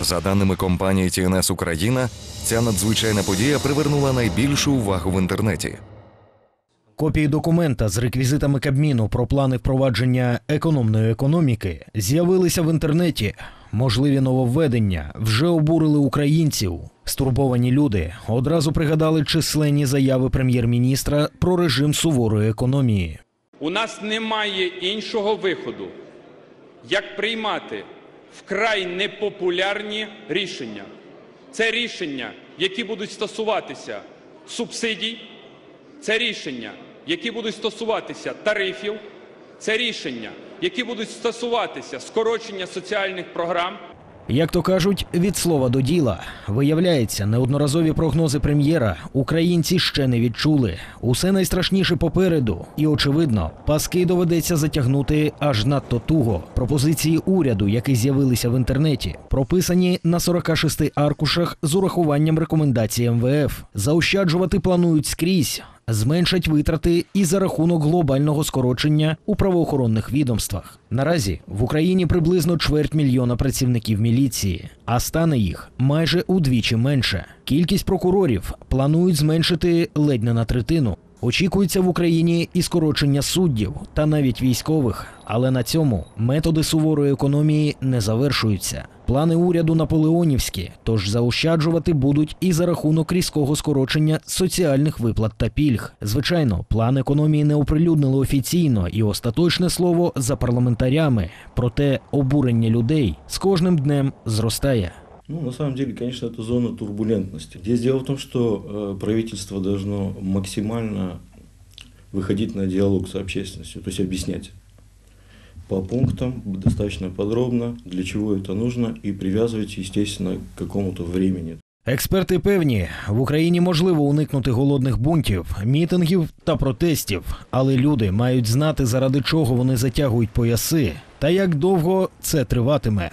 За даними компанії TNS Україна, ця надзвичайна подія привернула найбільшу увагу в інтернеті. Копії документа з реквізитами Кабміну про плани впровадження економної економіки з'явилися в інтернеті. Можливі нововведення вже обурили українців. Стурбовані люди одразу пригадали численні заяви прем'єр-міністра про режим суворої економії. У нас немає іншого виходу, як приймати вкрай непопулярні рішення. Це рішення, які будуть стосуватися субсидій, це рішення, які будуть стосуватися тарифів, це рішення, які будуть стосуватися скорочення соціальних програм. Як то кажуть, від слова до діла. Виявляється, неодноразові прогнози прем'єра українці ще не відчули. Усе найстрашніше попереду, і очевидно, паски доведеться затягнути аж надто туго. Пропозиції уряду, які з'явилися в інтернеті, прописані на 46 аркушах з урахуванням рекомендацій МВФ. Заощаджувати планують скрізь. Зменшать витрати і за рахунок глобального скорочення у правоохоронних відомствах. Наразі в Україні приблизно чверть мільйона працівників міліції, а стане їх майже удвічі менше. Кількість прокурорів планують зменшити ледь не на третину. Очікується в Україні і скорочення суддів та навіть військових, але на цьому методи суворої економії не завершуються. Плани уряду наполеонівські, тож заощаджувати будуть і за рахунок різкого скорочення соціальних виплат та пільг. Звичайно, план економії не оприлюднили офіційно і остаточне слово за парламентарями. Проте обурення людей з кожним днем зростає. Ну, на самом деле, конечно, это зона турбулентности. Здесь дело в том, что э, правительство должно максимально выходить на диалог с общественностью, то есть объяснять по пунктам достаточно подробно, для чего это нужно, и привязывать, естественно, к какому-то времени. Експерти певні, в Україні можливо уникнути голодних бунтів, мітингів та протестів, але люди мають знати, заради чого вони затягують пояси та як довго це триватиме.